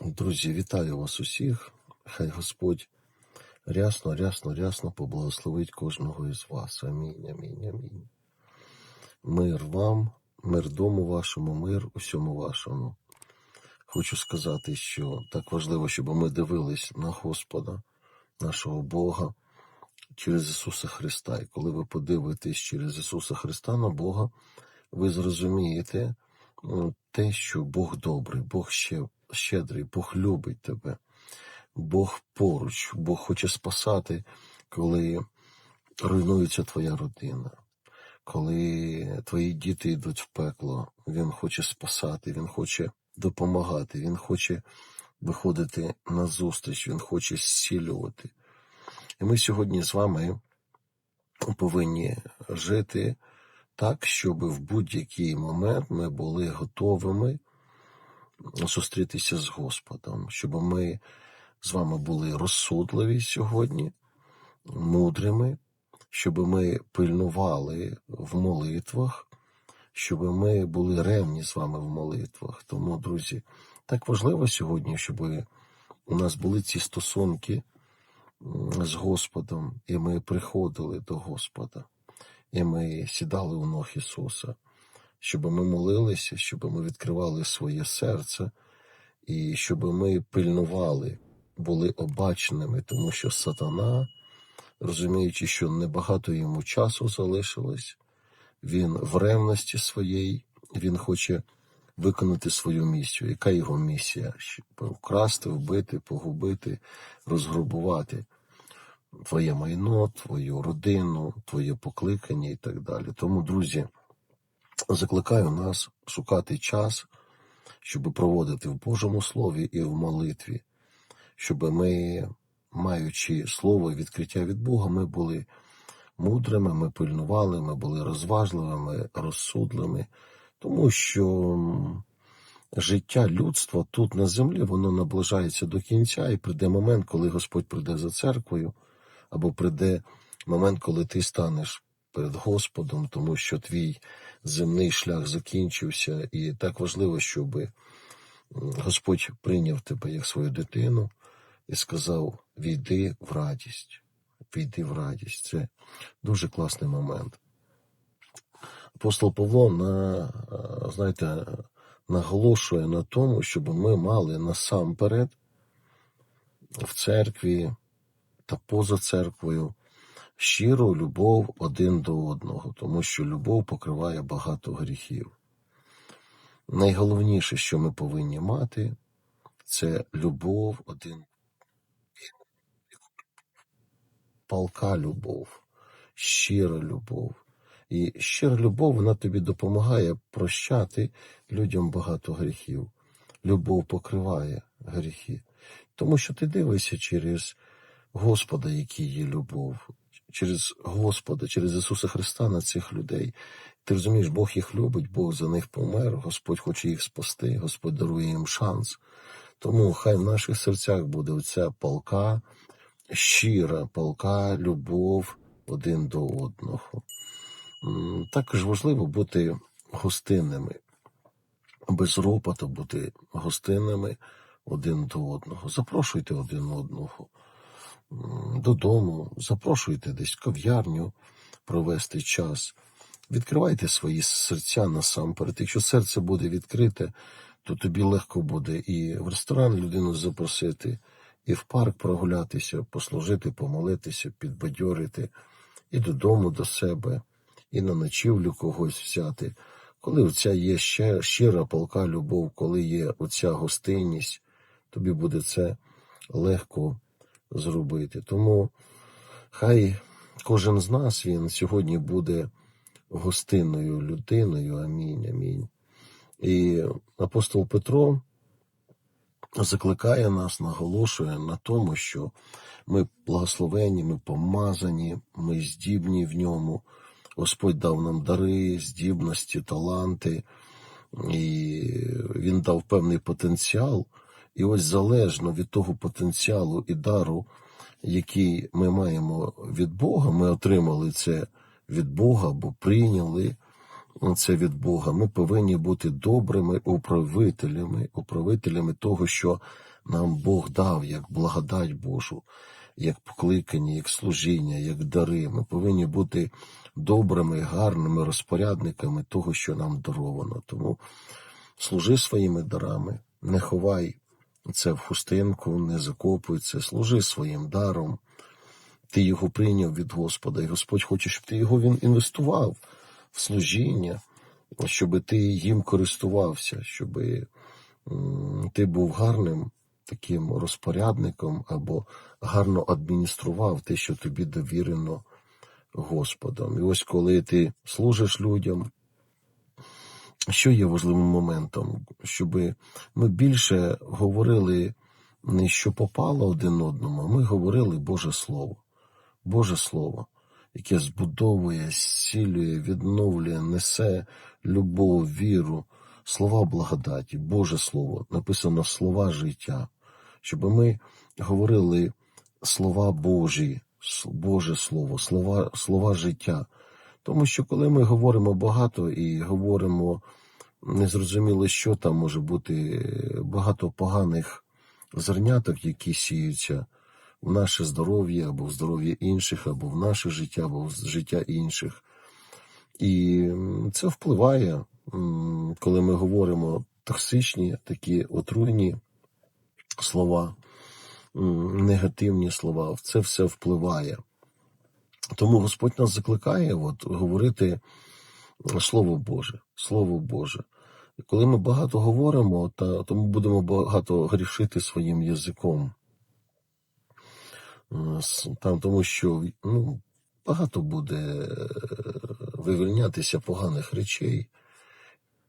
Друзі, вітаю вас усіх. Хай Господь рясно, рясно, рясно поблагословить кожного із вас. Амінь, амінь, амінь. Мир вам, мир дому вашому, мир усьому вашому. Хочу сказати, що так важливо, щоб ми дивились на Господа, нашого Бога, через Ісуса Христа. І коли ви подивитесь через Ісуса Христа на Бога, ви зрозумієте ну, те, що Бог добрий, Бог ще, щедрий, Бог любить тебе, Бог поруч, Бог хоче спасати, коли руйнується твоя родина. Коли твої діти йдуть в пекло, він хоче спасати, він хоче допомагати, він хоче виходити на зустріч, він хоче зцілювати. І ми сьогодні з вами повинні жити так, щоб в будь-який момент ми були готовими зустрітися з Господом, щоб ми з вами були розсудливі сьогодні, мудрими, щоб ми пильнували в молитвах, щоб ми були ревні з вами в молитвах. Тому, друзі, так важливо сьогодні, щоб у нас були ці стосунки з Господом, і ми приходили до Господа, і ми сідали у ног Ісуса, щоб ми молилися, щоб ми відкривали своє серце, і щоб ми пильнували, були обачними, тому що сатана, розуміючи, що небагато йому часу залишилось, він в ревності своєї, він хоче виконати свою місію. Яка його місія? Щоб вкрасти, вбити, погубити, розграбувати твоє майно, твою родину, твоє покликання і так далі. Тому, друзі, закликаю нас шукати час, щоб проводити в Божому Слові і в молитві, щоб ми, маючи слово і відкриття від Бога, ми були мудрими, ми пильнували, ми були розважливими, розсудливими, тому що життя людства тут на землі воно наближається до кінця, і прийде момент, коли Господь прийде за церквою, або прийде момент, коли ти станеш перед Господом, тому що твій земний шлях закінчився, і так важливо, щоб Господь прийняв тебе як свою дитину і сказав: війди в радість, війди в радість. Це дуже класний момент. Апостол Павло на, знаєте, наголошує на тому, щоб ми мали насамперед в церкві та поза церквою щиру любов один до одного, тому що любов покриває багато гріхів. Найголовніше, що ми повинні мати, це любов один, палка любов, щира любов. І щира любов вона тобі допомагає прощати людям багато гріхів. Любов покриває гріхи. Тому що ти дивишся через Господа, який є любов, через Господа, через Ісуса Христа на цих людей. Ти розумієш, Бог їх любить, Бог за них помер, Господь хоче їх спасти, Господь дарує їм шанс. Тому хай в наших серцях буде оця палка, щира палка, любов один до одного. Також важливо бути гостинними, без ропоту бути гостинними один до одного. Запрошуйте один одного додому, запрошуйте десь кав'ярню провести час. Відкривайте свої серця насамперед. Якщо серце буде відкрите, то тобі легко буде і в ресторан людину запросити, і в парк прогулятися, послужити, помолитися, підбадьорити, і додому до себе, і на ночівлю когось взяти. Коли оця є ще щира палка любов, коли є оця гостинність, тобі буде це легко зробити. Тому хай кожен з нас він сьогодні буде гостинною людиною. Амінь. Амінь. І апостол Петро закликає нас, наголошує на тому, що ми благословені, ми помазані, ми здібні в ньому. Господь дав нам дари, здібності, таланти, і Він дав певний потенціал. І ось залежно від того потенціалу і дару, який ми маємо від Бога, ми отримали це від Бога, бо прийняли це від Бога. Ми повинні бути добрими управителями, управителями того, що нам Бог дав як благодать Божу, як покликання, як служіння, як дари. Ми повинні бути добрими, гарними розпорядниками того, що нам даровано. Тому служи своїми дарами, не ховай це в хустинку, не закопуй це, служи своїм даром. Ти його прийняв від Господа, і Господь хоче, щоб ти його він інвестував в служіння, щоб ти їм користувався, щоб ти був гарним таким розпорядником або гарно адміністрував те, що тобі довірено Господом. І ось коли ти служиш людям, що є важливим моментом, щоб ми більше говорили не що попало один одному, а ми говорили Боже Слово. Боже Слово, яке збудовує, зцілює, відновлює, несе любов, віру, слова благодаті, Боже Слово, написано слова життя, щоб ми говорили слова Божі, Боже Слово, слова, слова життя. Тому що коли ми говоримо багато і говоримо незрозуміло, що там може бути багато поганих зерняток, які сіються в наше здоров'я або в здоров'я інших, або в наше життя, або в життя інших. І це впливає, коли ми говоримо токсичні, такі отруйні слова, негативні слова, це все впливає. Тому Господь нас закликає от, говорити Слово Боже, Слово Боже. Коли ми багато говоримо, та, то ми будемо багато грішити своїм язиком. Там, тому що ну, багато буде е, вивільнятися поганих речей.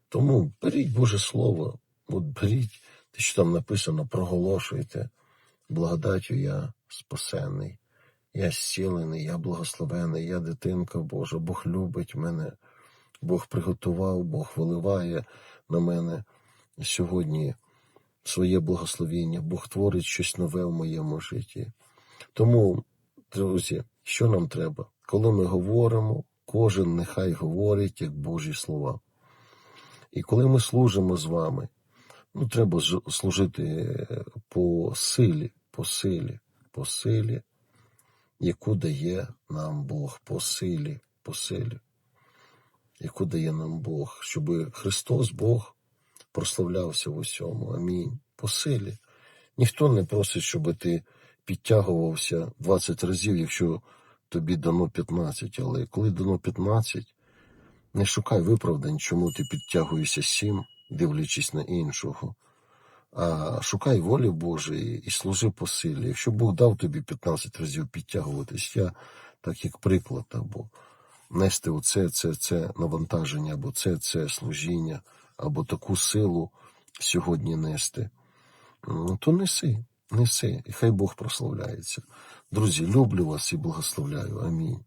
Тому беріть Боже Слово, от беріть те, що там написано, проголошуйте. Благодаттю я спасений, я зцілений, я благословений, я дитинка Божа, Бог любить мене, Бог приготував, Бог виливає на мене сьогодні своє благословіння, Бог творить щось нове в моєму житті. Тому, друзі, що нам треба? Коли ми говоримо, кожен нехай говорить як Божі слова. І коли ми служимо з вами, ну треба служити е, по силі, по силі, по силі, яку дає нам Бог, по силі, по силі, яку дає нам Бог, щоб Христос, Бог, прославлявся в усьому. Амінь. По силі. Ніхто не просить, щоб ти підтягувався 20 разів, якщо тобі дано 15. Але коли дано 15, не шукай виправдань, чому ти підтягуєшся 7, дивлячись на іншого. А шукай волі Божої і служи по силі. Якщо Бог дав тобі 15 разів підтягуватись, я так як приклад, або нести оце, це, це навантаження, або це, це служіння, або таку силу сьогодні нести, то неси, неси, і хай Бог прославляється. Друзі, люблю вас і благословляю. Амінь.